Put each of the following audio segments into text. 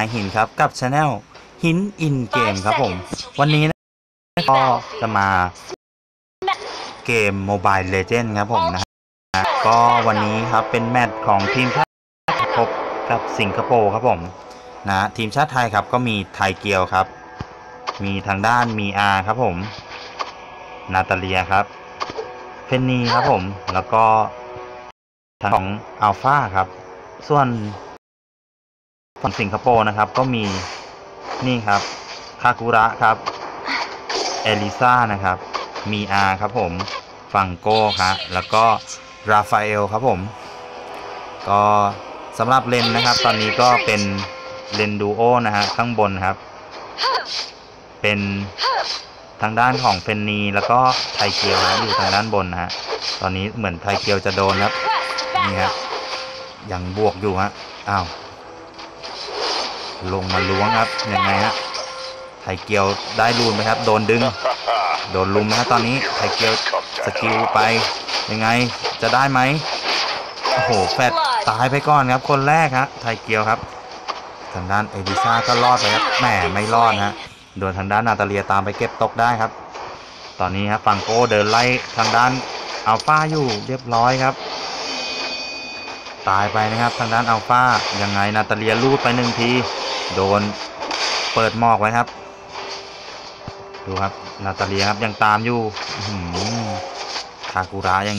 ายหินครับกับช anel หินอินเกมครับผม วันนี้นะก็จะมาเกม Mobile Legend ครับผมนะฮะก็วันนี้ครับเป็นแมตช์ของทีมชาติพบกับสิงคโปร์ครับผมนะทีมชาติไทยครับก็มีไทยเกียวครับ มีทางด้านมีอาครับผม นาตาเลียครับ เพนนีครับผมแล้วก็ทางของอัลฟาครับ ส่วน ฝั่งสิงคโปร์นะครับก็มีนี่ครับคากุระครับเอลิซ่านะครับมีอาครับผมฟังโก้ครับแล้วก็ราฟาเอลครับผม ก็สำหรับเลนนะครับ ตอนนี้ก็เป็นเลนดูโอนะฮะข้างบนครับ เป็นทางด้านของเฟนนีแล้วก็ไทเกียวนะอยู่ทางด้านบนนะฮะตอนนี้เหมือนไทเกียวจะโดนครับนี่ครับยังบวกอยู่ฮะอ้าว ลงมาล้วงครับยังไงฮะไทเกียวได้รูนไหมครับ โดนดึง โดนลุมนะครับตอนนี้ไทเกียวสกิลไปยังไงจะได้ไหมโอ้โหแฟดตายไปก่อนครับ คนแรกฮะไทเกียวครับ ทางด้านเอลิซ่าก็รอดไปครับแหมไม่รอดฮะโดนทางด้านนาตาเลียตามไปเก็บตกได้ครับ ตอนนี้ครับฟังโก้เดินไล่ทางด้านอัลฟาอยู่เรียบร้อยครับ ตายไปนะครับ ทางด้านอัลฟายังไงนาตาเลียลูดไปหนึ่งที โดนเปิดหมอกไว้ครับ ดูครับ นาตาเลียครับยังตามอยู่คากุระยัง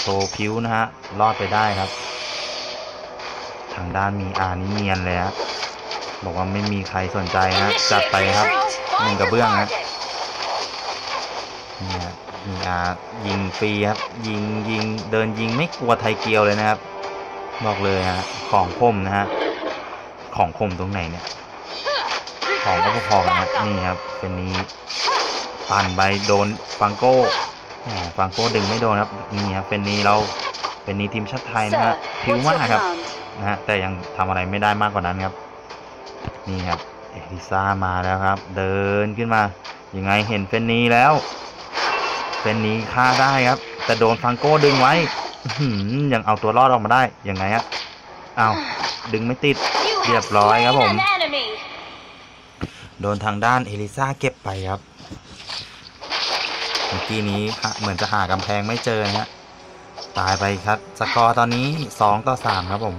โชว์ผิวนะฮะ รอดไปได้ครับ ทางด้านมีอานี่เนียนเลยฮะบอกว่าไม่มีใครสนใจฮะจัดไปครับหนึ่งกระเบื้องฮะนี่ฮะมีอายิงฟรีครับ ยิงยิงเดินยิงไม่กลัวไทยเกียวเลยนะครับ บอกเลยฮะของคมนะฮะ ของคมตรงไหนเนี่ย ของก็พอๆกันนะนี่ครับ เป็นนี้ปั่นไปโดนฟังโก้แหมฟังโก้ดึงไม่โดนครับ นี่ครับ เป็นนี้เราเป็นนี้ทีมชาติไทยนะฮะผิวมากครับนะฮะแต่ยังทำอะไรไม่ได้มากกว่านั้นครับ นี่ครับเอลิซ่ามาแล้วครับ เดินขึ้นมายังไงเห็นเฟนนีแล้วเฟนนีฆ่าได้ครับ แต่โดนฟังโก้ดึงไว้อื้อหือยังเอาตัวรอดออกมาได้ยังไงฮะ อ้าวดึงไม่ติดเรียบร้อยครับผม โดนทางด้านเอลิซ่าเก็บไปครับ เมื่อกี้นี้ฮะเหมือนจะหากำแพงไม่เจอนะฮะตายไปครับสกอร์ตอนนี้สองต่อสามครับผม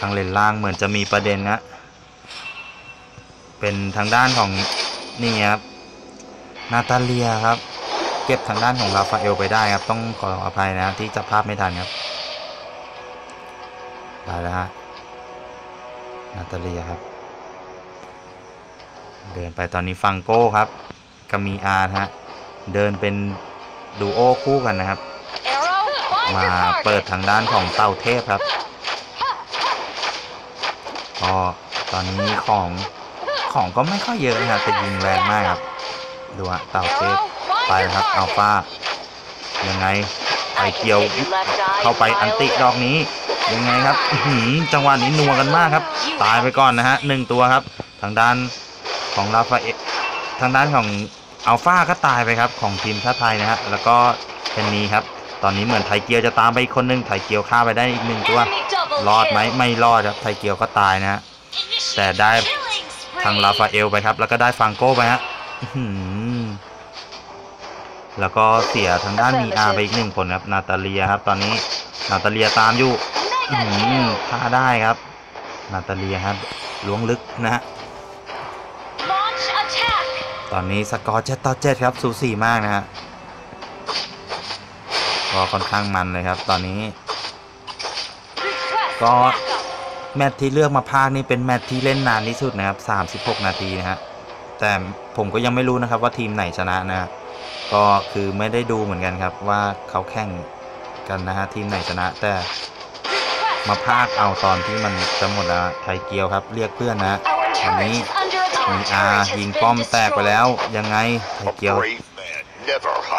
ทางเลนล่างเหมือนจะมีประเด็นนะเป็นทางด้านของนี่ครับนาตาเลียครับ เก็บทางด้านของราฟาเอลไปได้ครับ ต้องขออภัยนะที่จับภาพไม่ทันครับ ได้แล้วฮะนาตาเลียครับ เดินไปตอนนี้ฟังโก้ครับกับมีอาร์ฮะ เดินเป็นดูโอคู่กันนะครับ มาเปิดทางด้านของเต่าเทพครับก็ตอนนี้ของของก็ไม่ค่อยเยอะนะครับแต่ยิงแรงมากครับ ดูฮะเต่าเทพไปครับอัลฟายังไงไปเกี่ยวเข้าไปอันติดอกนี้ ยังไงครับจังหวะนี้นัวกันมากครับ ตายไปก่อนนะฮะหนึ่งตัวครับ ทางด้านของราฟาเอลทางด้านของอัลฟาก็ตายไปครับ ของทีมชาติไทยนะฮะแล้วก็เทนนีครับ ตอนนี้เหมือนไทยเกียวจะตามไปอีกคนนึงไทยเกียวฆ่าไปได้อีกหนึ่งตัวรอดไหมไม่รอดครับไทยเกียวก็ตายนะฮะแต่ได้ทางราฟาเอลไปครับ แล้วก็ได้ฟังโก้ไปฮะแล้วก็เสียทางด้านมีอาไปอีกหนึ่งคนครับนาตาเลียครับ ตอนนี้นาตาเลียตามอยู่ อื้อหือฆ่าได้ครับ นาตาเลียครับล้วงลึกนะฮะตอนนี้สกอร์เจ็ดต่อเจ็ดครับสูสีมากนะฮะก็ค่อนข้างมันเลยครับ ตอนนี้ ก็แมตช์ที่เลือกมาพากย์นี่เป็นแมตช์ที่เล่นนานที่สุดนะครับ 36 นาทีนะฮะ แต่ผมก็ยังไม่รู้นะครับว่าทีมไหนชนะนะฮะก็คือไม่ได้ดูเหมือนกันครับว่าเขาแข่งกันนะฮะทีมไหนชนะ แต่ มาพากย์เอาตอนที่มันจะหมดแล้วไทยเกียวครับ เรียกเพื่อนนะฮะอันนี้มีอายิงป้อมแตกไปแล้ว ยังไงไทยเกียว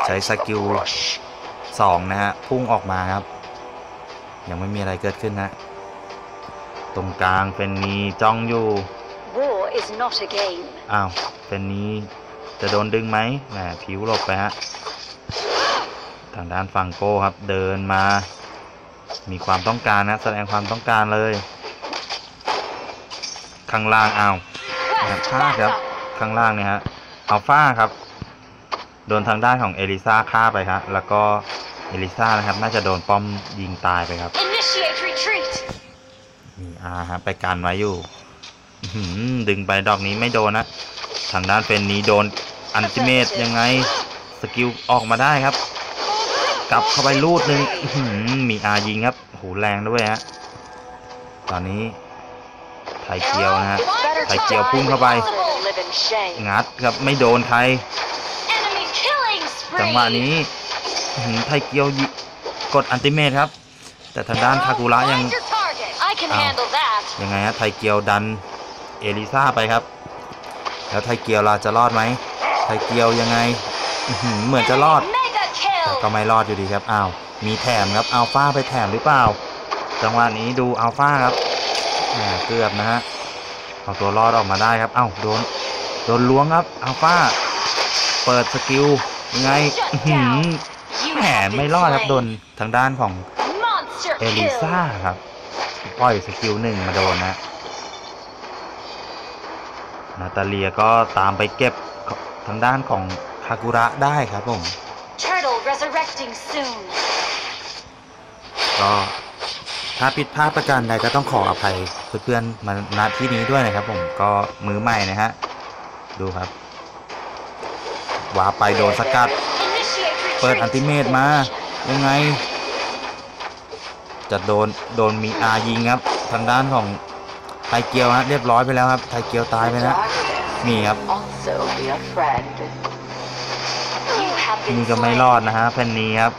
ใช้สกิลสองนะฮะพุ่งออกมาครับ ยังไม่มีอะไรเกิดขึ้นนะ ตรงกลางเป็นนีจ้องอยู่ War is not a game. อ้าวเป็นนี้จะโดนดึงไหมแหมผิวหลบไปฮะทางด้านฝั่งโก้ครับเดินมา มีความต้องการนะ แสดงความต้องการเลย ข้างล่างอ้าวนะพลาดครับ ข้างล่างเนี่ยฮะอัลฟาครับ โดนทางด้านของเอลิซาฆ่าไปครับแล้วก็เอลิซานะครับ น่าจะโดนป้อมยิงตายไปครับ Initiate retreat. มีอาครับไปกันไว้อยู่อื้อหือดึงไปดอกนี้ไม่โดนนะ ทางด้านเฟนนี้โดนอันติเมตยังไง สกิลออกมาได้ครับ กลับเข้าไปลูดหนึ่งมีอายิงครับโหแรงด้วยฮะตอนนี้ไทยเกียวนะฮะไข่เจียวพุ่งเข้าไป งัดครับไม่โดนใครจังหวะนี้ไทยเกียวกดอันติเมตครับ แต่ทางด้านคากุระยังยังไงฮะไทยเกียวดันเอลิซาไปครับ แล้วไทยเกียวเราจะรอดไหมไทยเกียวยังไงเหมือนจะรอด แต่ก็ไม่รอดอยู่ดีครับอ้าวมีแถมครับอัลฟาไปแถมหรือเปล่า จังหวะนี้ดูอัลฟาครับแหมเกือบนะฮะเอาตัวรอดออกมาได้ครับเอ้าโดนโดนล้วงครับอัลฟาเปิดสกิลยังไงแหมไม่รอดครับโดนทางด้านของเอลิซ่าครับปล่อยสกิลหนึ่งมาโดนนะนาตาเลียก็ตามไปเก็บทางด้านของคากุระได้ครับผม Turtle resurrecting soon. ก็ถ้าผิดพลาดประการใดก็ต้องขออภัยเพื่อนๆมาณที่นี้ด้วยนะครับ ผมก็มือใหม่นะฮะดูครับวาไปโดนสกัด Initiate retreat. เปิดอันติเมตมา ยังไง จะโดนโดนมีอายิงครับ ทางด้านของไทเกียวฮะเรียบร้อยไปแล้วครับ ไทเกียวตายไปแล้วนี่ครับ นี่ก็ไม่รอดนะฮะแผ่นนี้ครับ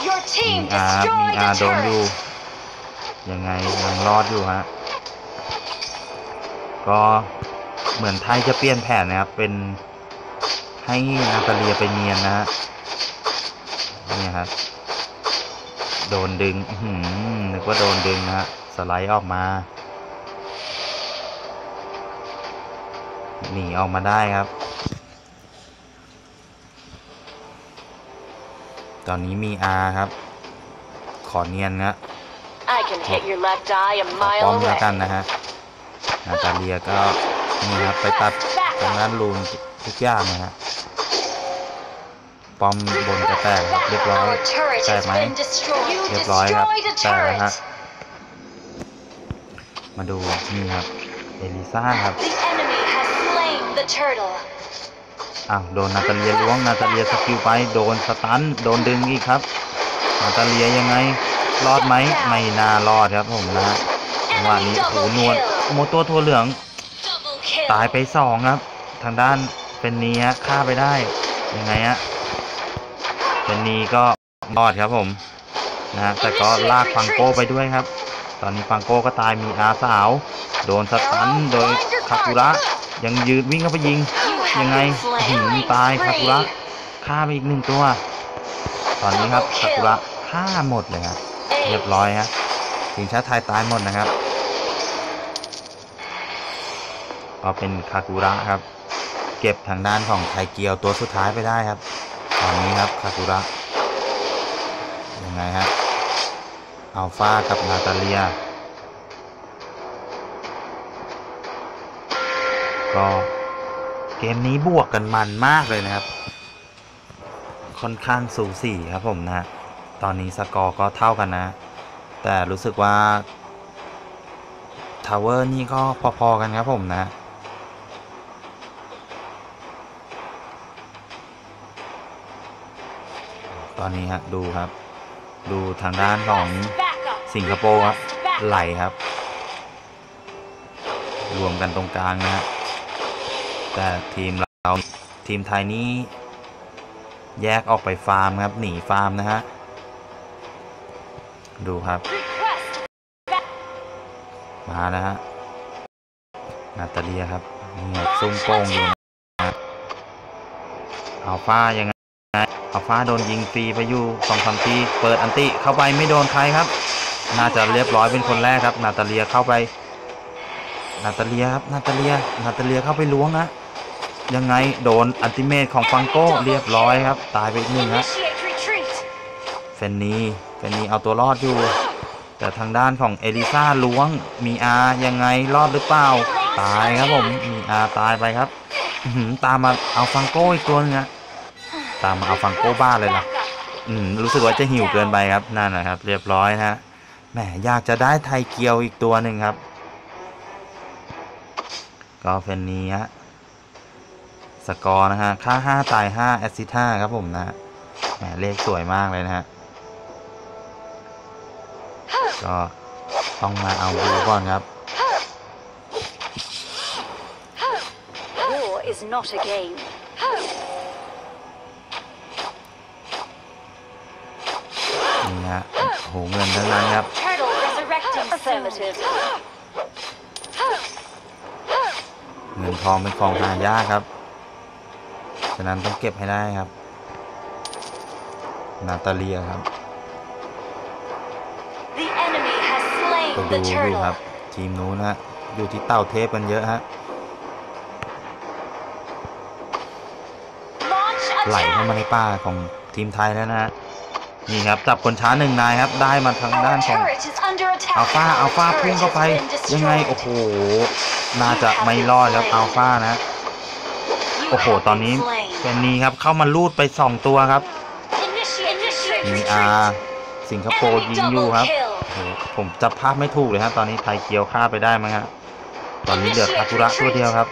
slain. Your มี team อามี destroyed อา the โดนอยู่ turret. ยังไงยังรอดอยู่ฮะ ก็เหมือนไทยจะเปลี่ยนแผนนะครับ เป็นให้นาตาเลียไปเนียนนะฮะนี่ครับโดนดึงอื้อหือนึกว่าโดนดึงนะฮะ สไลด์ออกมาหนีออกมาได้ครับ ตอนนี้มีอาครับ ขอเนียนนะ I can hit your left eye a ขอ mile ป้อมแล้ว away. กันนะฮะนาตาเลียก็นี่ครับไปตัดตรงนั้นรูนทุกอย่างนะฮะป้อมบนจะแตกครับเรียบร้อย Our turret แต has กไหม been destroyed. You เรียบร้อยครับ destroyed a แตกแล้วฮะ turret. มาดูนี่ครับเอลิซ่าครับ อ้าวโดนนาตาเลียล้วงนาตาเลียสกิลไปโดนสตันโดนดึงอีกครับนาตาเลียยังไงรอดไหมไม่น่ารอดครับผมนะฮะจังหวะนี้โอ้นวลโมโตัวทัวเหลือง ตายไปสองครับ ทางด้านเป็นนีฮะฆ่าไปได้ยังไงฮะเป็นนีก็รอดครับผมนะแต่ก็ลากฟังโก้ไปด้วยครับ ตอนนี้ฟังโก้ก็ตายมีอาสาว โดนสตันโดยคากุระยังยืนวิ่งเข้าไปยิง ยังไง have been หื slain. มตายคากุระ Spree. ฆ่าไปอีกหนึ่งตัว ตอนนี้ครับคากุระฆ่าหมดเลยครับเรียบ Ace. ร้อยฮะทีมชาติไทยตายหมดนะครับก็เป็นคากุระครับ เก็บทางด้านของไทเกียวตัวสุดท้ายไปได้ครับ ตอนนี้ครับคากุระยังไงฮะอัลฟากับนาตาเลีย ก็ เกมนี้บวกกันมันมากเลยนะครับ ค่อนข้างสูสีครับผมนะ ตอนนี้สกอร์ก็เท่ากันนะ แต่รู้สึกว่าทาวเวอร์นี่ก็พอๆกันครับผมนะตอนนี้ฮะดูครับ ดูทางด้านของสิงคโปร์ครับไหลครับ รวมกันตรงกลางนะฮะ แต่ทีมเราทีมไทยนี้ แยกออกไปฟาร์มครับ หนีฟาร์มนะฮะ ดูครับ มาแล้วฮะ นาตาเลียครับนี่ครับซุ่มโป้งอยู่นะอัลฟายังไงอัลฟาโดนยิงฟรีไปอยู่สองสามทีเปิดอันติเข้าไปไม่โดนใครครับ น่าจะเรียบร้อยเป็นคนแรกครับ นาตาเลียเข้าไปนาตาเลียครับนาตาเลียนาตาเลียเข้าไปล้วงนะ ยังไงโดนอันติเมตของฟังโก้เรียบร้อยครับ ตายไปอีกหนึ่งฮะ Initiate retreat. เฟนนีเฟนนีเอาตัวรอดอยู่ แต่ทางด้านของเอลิซ่าล้วงมีอายังไงรอดหรือเปล่า ตายครับผมมีอาตายไปครับอื้อหือตามมาเอาฟังโก้อีกตัวหนึงอะตามมาเอาฟังโก้บ้านเลยล่ะอืมรู้สึกว่าจะหิวเกินไปครับนั่นนะครับ เรียบร้อยนะฮะแหมอยากจะได้ไทยเกียวอีกตัวหนึ่งครับ ก็เป็นนี้ฮะ สกอร์นะฮะ ค่า 5 ตาย 5 แอสซิส5ครับผมนะฮะแหมเลขสวยมากเลยนะฮะ ก็ต้องมาเอาบูก่อนครับ War is not a game. นี่ฮะโอ้โหเงินทั้งนั้นครับ Turtle resurrecting Affirmative. เงินทองเป็นของหายากครับฉะนั้นต้องเก็บให้ได้ครับ นาตาเลียครับ The enemy has slain ก็ดู the อยู่ครับ turtle. ทีมนู้นนะฮะอยู่ที่เต่าเทพกันเยอะฮะ Launch ไหลเข้ามา attack. ในป่าของทีมไทยแล้วนะฮะนี่ครับจับคนช้าหนึ่งนายครับ ได้มาทางด้าน Our ของ turret is under attack. อัลฟาอัลฟา Our พุ่ง turret เข้าไป has been ยังไง destroyed. โอ้โหน่าจะไม่รอดครับอัลฟานะ You โอ้โห have ตอนนี้ เป็นนี้ครับเข้ามาลูดไปสองตัวครับมีอาสิงคโปร์ยิงอยู่ครับโอ้โหผมจับภาพไม่ถูกเลยฮะตอนนี้ไทยเกียวฆ่าไปได้มั้งฮะตอนนี้เหลือคาตุระตัวเดียวครับ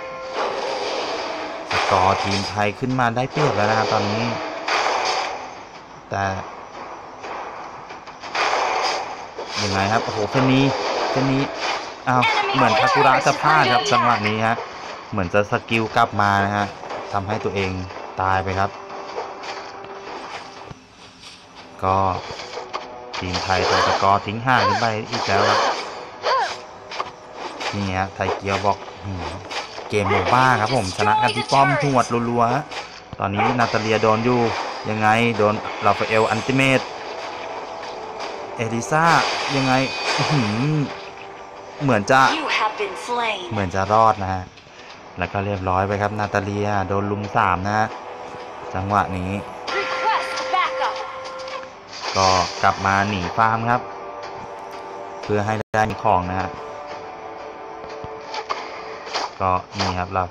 สกอร์ทีมไทยขึ้นมาได้เปรียบแล้วนะครับตอนนี้ แต่ยังไงครับโอ้โหเส้นนี้เส้นนี้อ้าวเหมือนคาตุระจะพลาดครับจังหวะนี้ฮะเหมือนจะสกิลกลับมานะฮะทำให้ตัวเอง ตายไปครับ ก็ทีมไทยตัวสกอร์ทิ้งห่างขึ้นไปอีกแล้วครับนี่ฮะไทยเกียวบอกหืมเกมโมบ้าครับผมชนะกันที่ป้อมหวดรัวๆฮะตอนนี้นาตาเลียโดนอยู่ยังไงโดนราฟาเอลอันติเมตเอลิซ่ายังไงอื้อหือเหมือนจะ You have been slain. เหมือนจะรอดนะฮะแล้วก็เรียบร้อยไปครับนาตาเลียโดนลุมสามนะฮะ จังหวะนี้ Request backup. ก็กลับมาหนีฟาร์มครับ เพื่อให้ได้มีของนะฮะก็นี่ครับเรา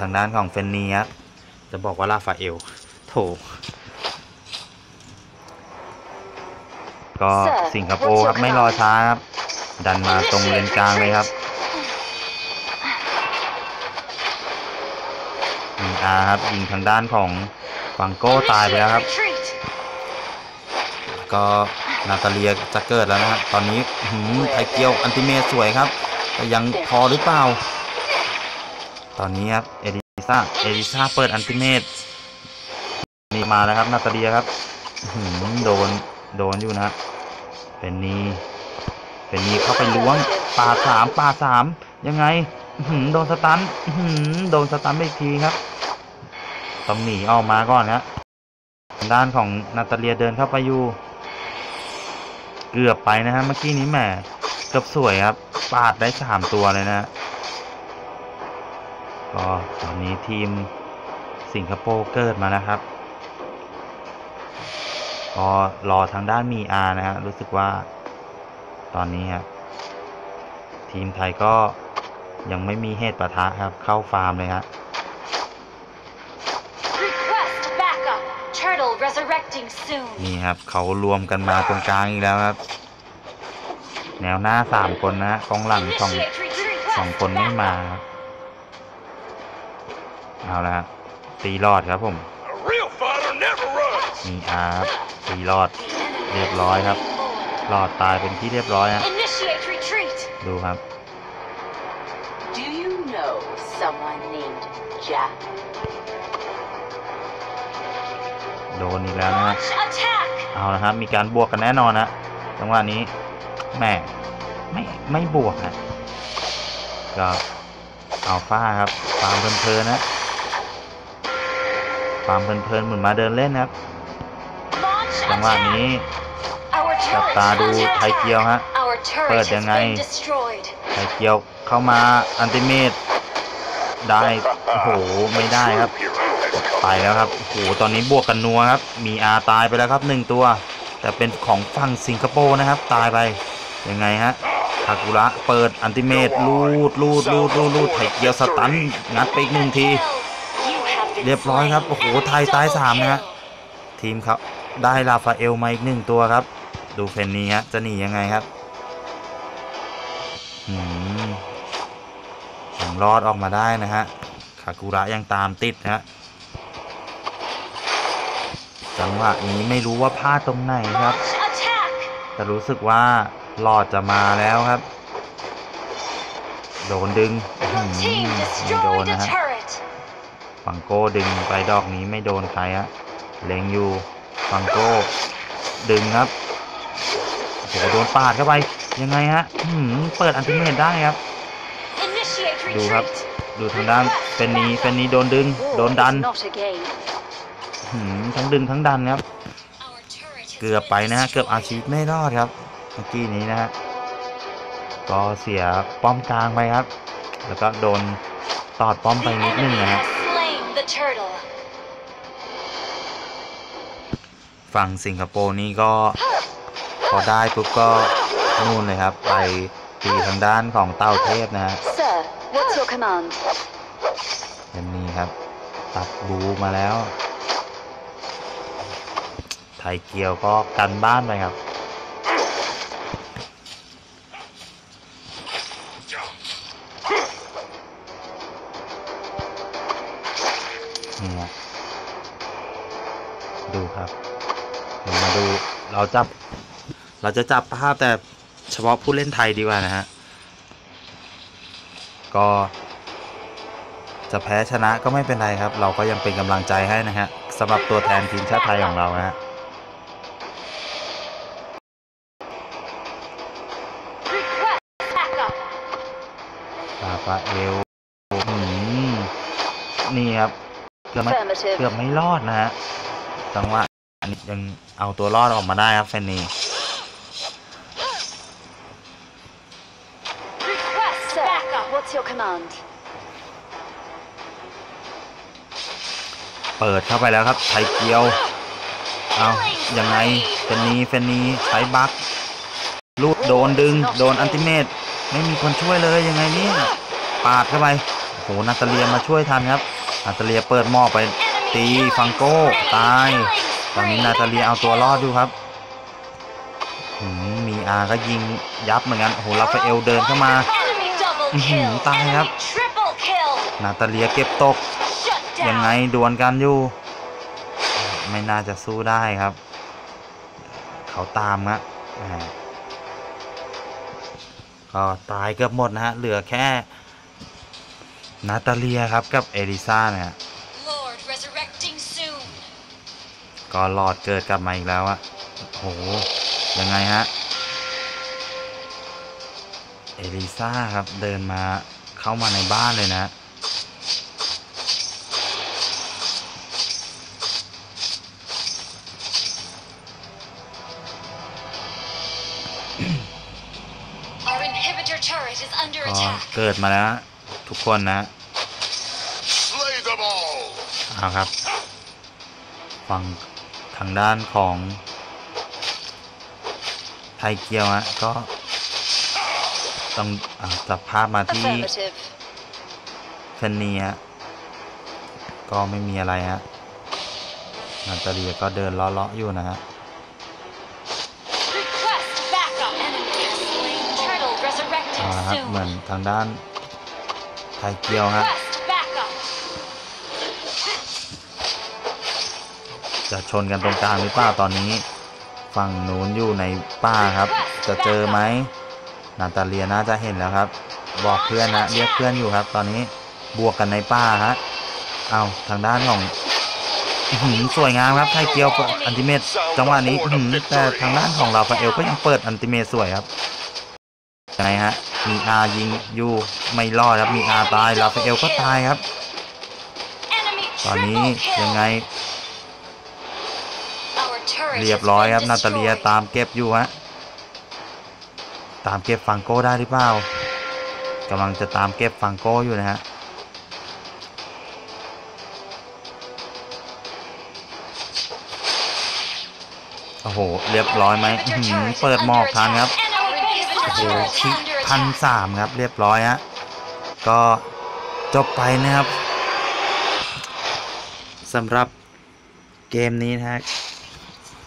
ทางด้านของเฟนนีครับจะบอกว่าลาฟาเอลโถก็สิงคโปร์ครับไม่รอช้าครับ ดันมาตรงเลนกลางเลยครับมีอาครับยิงทางด้านของ ฟังโก้ตายไปแล้วครับ ก็นาตาเลียจะเกิดแล้วนะฮะตอนนี้หืมไทเกียวอันติเมสวยครับแต่ยังพอหรือเปล่า ตอนนี้ครับเอลิซ่าเอลิซ่าเปิดอันติเมตนี่มาแล้วครับนาตาเลียครับหืมโดนโดนอยู่นะเป็นนีเป็นนีเข้าไปล้วงปาสามปาสามยังไงหืมโดนสตันหืมโดนสตันไปอีกทีครับ องหนีออกมาก่อนนะด้านของนาตาเลียเดินเข้าไปอยู่ เกือบไปนะฮะเมื่อกี้นี้แหมเกือบสวยครับปาดได้สามตัวเลยนะฮะก็ตอนนี้ทีมสิงคโปร์เกิดมานะครับก็รอทางด้านมีอานะฮะรู้สึกว่าตอนนี้ครับทีมไทยก็ยังไม่มีเหตุปะทะครับเข้าฟาร์มเลยฮะ นี่ครับ เขารวมกันมาตรงกลางอีกแล้วครับ แนวหน้าสามคนนะฮะกองหลังสอง Initiate retreat. สองคนไม่มาครับเอาละฮะตีรอดครับผม A real fighter never runs. มีอาร์ครับตีรอด The enemy เรียบร้อยครับ has slain รอดตายเป็นที่เรียบร้อยฮะ more. Initiate retreat. ดูครับ Do you know someone named Jack? โดนอีกแล้วนะฮะ Launch attack. เอาละครับมีการบวกกันแน่นอนนะจังหวะนี้แหม่ไม่ไม่บวกนะก็อัลฟาครับฟาร์มเพลินๆนะฟาร์มเพลินๆเหมือนมาเดินเล่นนะครับ Launch จังหวะ attack. นี้ Our จับ turret ตา is ดู under ไทยเกียว attack. ฮะ Our turret เปิด has ยังไง been destroyed. ไทยเกียวเข้ามาอันติเมตได้โอ้โหไม่ได้ครับ Hero has ไปแล้วครับ โอ้โห ตอนนี้บวกกันนัวครับ มีอาตายไปแล้วครับหนึ่งตัว แต่เป็นของฝั่งสิงคโปร์นะครับ ตายไป ยังไงฮะคากุระเปิดอันติเมตลูดลูดลูดลูดลูดไถเกียวสตัน งัดไปอีกหนึ่งที เรียบร้อยครับ โอ้โห ไทยตายสามนะฮะ ทีมเขาได้ลาฟาเอลมาอีกหนึ่งตัวครับ ดูเฟนนี้ฮะ จะหนียังไงครับอืมยังรอดออกมาได้นะฮะคากุระยังตามติดนะฮะ จังหวะนี้ไม่รู้ว่าพลาดตรงไหนครับ Launch attack! แต่รู้สึกว่าหลอดจะมาแล้วครับ โดนดึงอื้อ Your หื team อไม่โดน destroyed a นะฮะ turret! ฟังโก้ดึงไปดอกนี้ไม่โดนใครฮะเล็งอยู่ฟังโก้ดึงครับโอ้โหโดนปาดเข้าไปยังไงฮะอื้อหือเปิดอันติเมตได้ครับ Initiate ดูครับ retreat! ดูทางด้านเป็นนี้เป็นนี้โดนดึง โดนดัน ทั้งดึงทั้งดันครับ Our turret has เกือบ been ไปนะฮะ เกือบเอา destroyed. ชีวิตไม่รอดครับ เมื่อกี้นี้นะฮะ ก็เสียป้อมกลางไปครับ แล้วก็โดนตอดป้อมไป The นิดนึง enemy นะฮะ has slain the turtle. ฝั่งสิงคโปร์นี่ก็พอได้ปุ๊บก็นู่นเลยครับ ไปตีทางด้านของเต้าเทพนะฮะ Sir, what's your command? เห็นนี่ครับ ตัดบูมาแล้ว ไทยเกียวก็กันบ้านไปครับนี่ดูครับเดี๋ยวมาดูเราจับ เราจะจับภาพแต่เฉพาะผู้เล่นไทยดีกว่านะฮะ ก็จะแพ้ชนะก็ไม่เป็นไรครับ เราก็ยังเป็นกำลังใจให้นะฮะสำหรับตัวแทนทีมชาติไทยของเรานะฮะ ฟาเอลอืมนี่ครับ เกือบไม่ Affirmative. เกือบไม่รอดนะฮะ จังหวะนี้ยังเอาตัวรอดออกมาได้ครับเฟนนี Request Sir, backup! what's your command? เปิดเข้าไปแล้วครับ ไทยเกียว เอายังไงเฟนนีเฟนนีใช้บัคลูดโดนดึง โดนอันติเมตไม่มีคนช่วยเลยยังไงเนี่ย ปาดเข้าไปโอ้โหนาตาเลียมาช่วยทันครับนาตาเลียเปิดหม้อไปตีฟังโก้ตายตอนนี้นาตาเลียเอาตัวรอดอยู่ครับหืมมีอาก็ยิงยับเหมือนกันโอ้โหลาฟาเอลเดินเข้ามาหือ kill! ตายครับ นาตาเลียเก็บตก ยังไงดวลกันอยู่ ไม่น่าจะสู้ได้ครับ เขาตามฮะก็ตายเกือบหมดนะฮะ เหลือแค่ นาตาเลียครับกับเอลิซ่านะฮะ Lord resurrecting soon! ก็หลอดเกิดกลับมาอีกแล้วอะโห ยังไงฮะ เอลิซ่าครับเดินมาเข้ามาในบ้านเลยนะ Our inhibitor turret is under ก็ attack! เกิดมาแล้ว ทุกคนนะ Slay them all! เอาครับ ฝั่งทางด้านของไทยเกียวฮะก็ต้องอาจับภาพมาที่ Affirmative. เฟนนีฮะก็ไม่มีอะไรฮะนาตาเลียก็เดินเลาะๆอยู่นะฮะ Request backup! Enemy has slain turtle เอา resurrecting ละครับเหมือน soon! ทางด้าน ไทยเกียวฮะ Request backup! จะชนกันตรงกลางหรือเปล่าตอนนี้ ฝั่งนู้นอยู่ในป่าครับ จะเจอไหมนาตาเลียน่าจะเห็นแล้วครับ บอกเพื่อนนะเรียกเพื่อนอยู่ครับ ตอนนี้บวกกันในป่าฮะเอาทางด้านของอื้อหือสวยงามครับไทยเกียวเปิดอันติเมตจังหวะนี้อื้อหือแต่ทางด้านของราฟาเอลก็ยังเปิดอันติเมตสวยครับยังไงฮะ มีอายิงอยู่ไม่รอดครับมีอาตายราฟาเอลก็ตายครับ Enemy ตอนนี้ triple ยัง kill! ไง Our turret เรียบ has ร้อย been ครับนาตาเลีย destroyed. ตามเก็บอยู่ฮะตามเก็บฟังโก้ได้หรือเปล่ากำลังจะตามเก็บฟังโก้อยู่นะฮะโอ้โห เรียบร้อยไหมอื้อหือเปิดหมอกทันครับ Enemy base โอ้คิ พันสามครับเรียบร้อยฮะก็จบไปนะครับสำหรับเกมนี้นะฮะ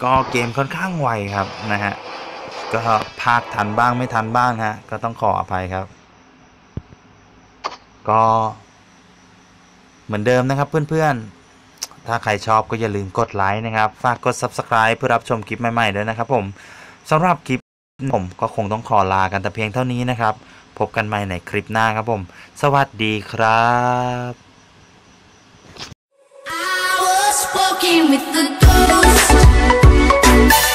ก็เกมค่อนข้างไวครับนะฮะก็พากทันบ้างไม่ทันบ้างฮะก็ต้องขออภัยครับ ก็เหมือนเดิมนะครับเพื่อนๆ ถ้าใครชอบก็อย่าลืมกดไลค์นะครับ ฝากกด Subscribe เพื่อรับชมคลิปใหม่ๆด้วยนะครับผมสำหรับคลิป ผมก็คงต้องขอลากันแต่เพียงเท่านี้นะครับ พบกันใหม่ในคลิปหน้าครับผม สวัสดีครับ I was walking with the ghost.